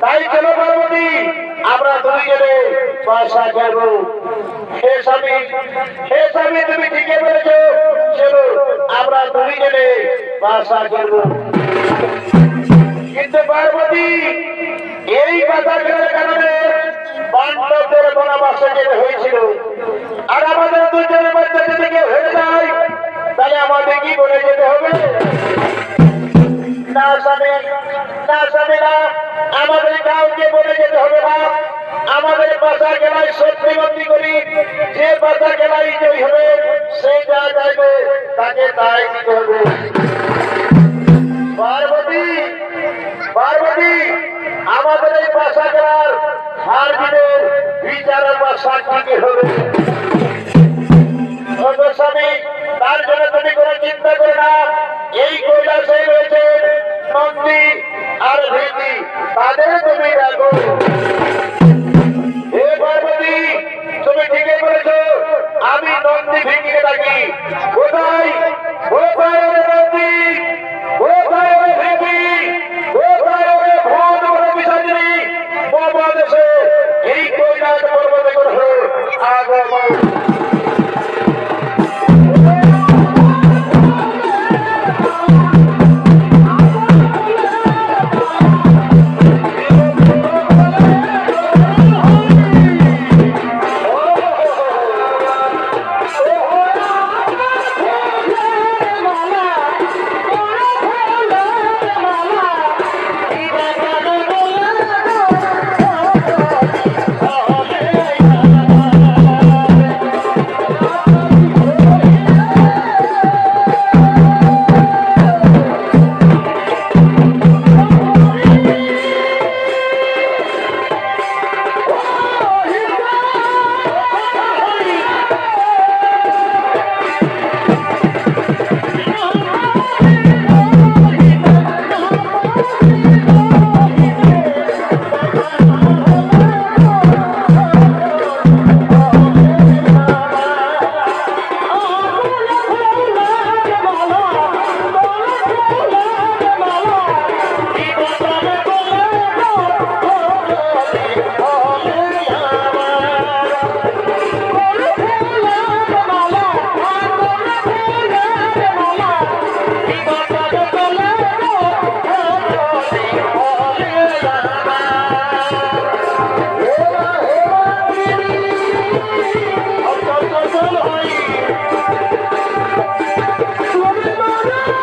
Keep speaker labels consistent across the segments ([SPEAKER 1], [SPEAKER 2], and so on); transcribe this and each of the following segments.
[SPEAKER 1] তাই চলো পার্বতী? আমরা দুইজনে বাসা করব হে স্বামী হে স্বামী, তুমি ঠিকই বলেছ। চলো, আমরা কিন্তু পার্বতী, এই করার কারণে পাণ্ডবদের বনবাসে যেতে হয়েছিল, আর আমাদের দুজনের মধ্যে কেউ হয়ে যায়, তাহলে আমাদের কি বলে যেতে হবে? আমাদের কাউকে বলে যেতে হবে না। আমাদের বাসা গেলায় সত্যি করি। যে বাসা গেলাই জয় হবে, সেই যা চাইবে, তাকে তাই দিতে আমাদের এই বাসা গেলার হার দিনের বিচার বা সাক্ষী হবে। তার জন্য তুমি কোনো চিন্তা করো না। এই কৈলাসে রয়েছে। তাদের তুমি রাখো গোবিন্দ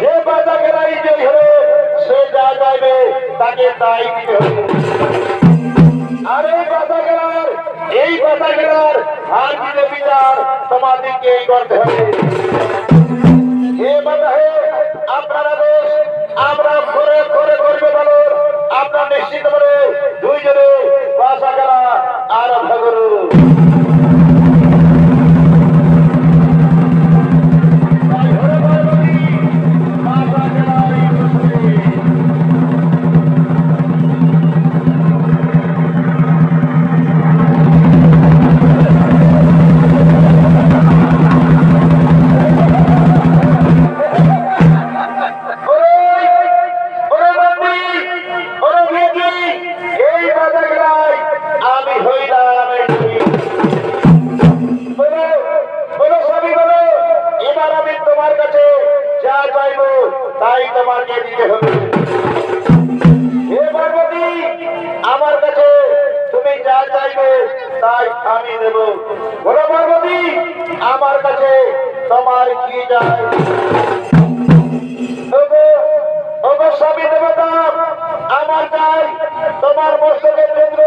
[SPEAKER 1] যে বাসা খেলায় জয় হবে সে যা যাইবে তাকে তাই দিতে হবে। আর এই খেলার এই খেলার হার জিতে বিচার তোমাদেরকে করতে হবে। এ বাজাহে আপনারা বেশ আমরা করে করে করবে বলো আমরা নিশ্চিত করে দুইজনে বাসা আরম্ভ করুন। তোমার কাছে যা চাইব তাই তোমাকে দিতে হবে। হে পার্বতী আমার কাছে তুমি যা চাইবে তাই আমি দেব। বলো পার্বতী আমার কাছে তোমার কি যায় কেন্দ্র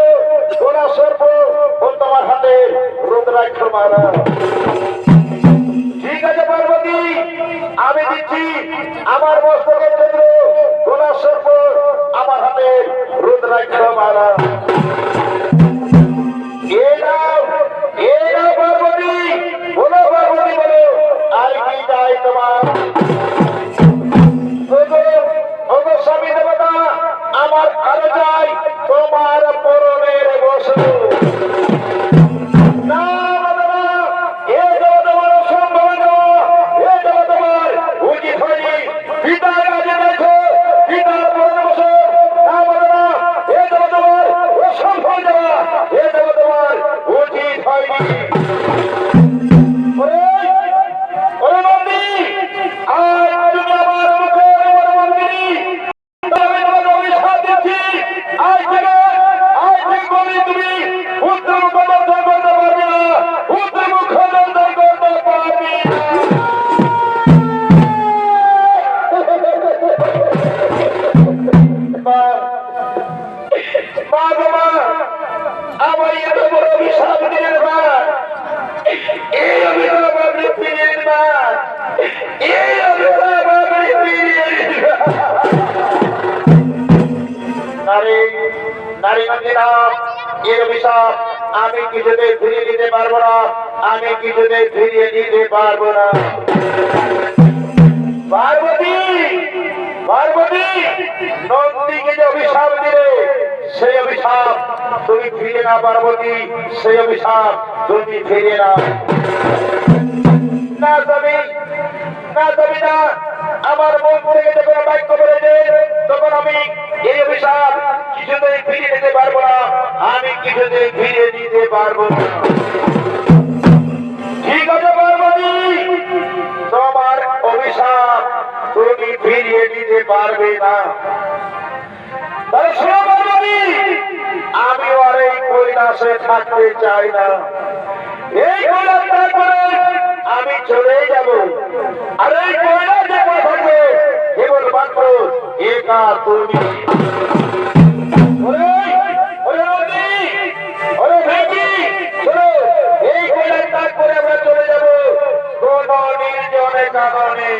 [SPEAKER 1] ও তোমার হাতে রুদ্রাক্ষ মারা ঠিক আছে, পার্বতী? আমি দিচ্ছি আমার মস্তকের জন্য গোড়া সর্প আমার হাতে রুদ্রাক্ষ মারা ফিরিয়ে দিতে পারব না। পার্বতী পার্বতী, নন্দীকে যে অভিশাপ দিলে, সেই অভিশাপ তুমি ফিরে না পার্বতী, সেই অভিশাপ তুমি ফিরে না না তুমি না তুমি না। আমার মন থেকে যখন বাক্য বলেছে তখন আমি এই অভিশাপ কিছুতেই ফিরিয়ে দিতে পারব না, আমি কিছুতেই ফিরিয়ে দিতে পারব না। পারবে না। আমি আর এই কৈলাসে থাকতে চাই না। এই তারপরে আমি চলে যাব। আর এই কৈলাসে থাকবে কেবল মাত্র একা তুমি। আমরা চলে নির্জনে কাননে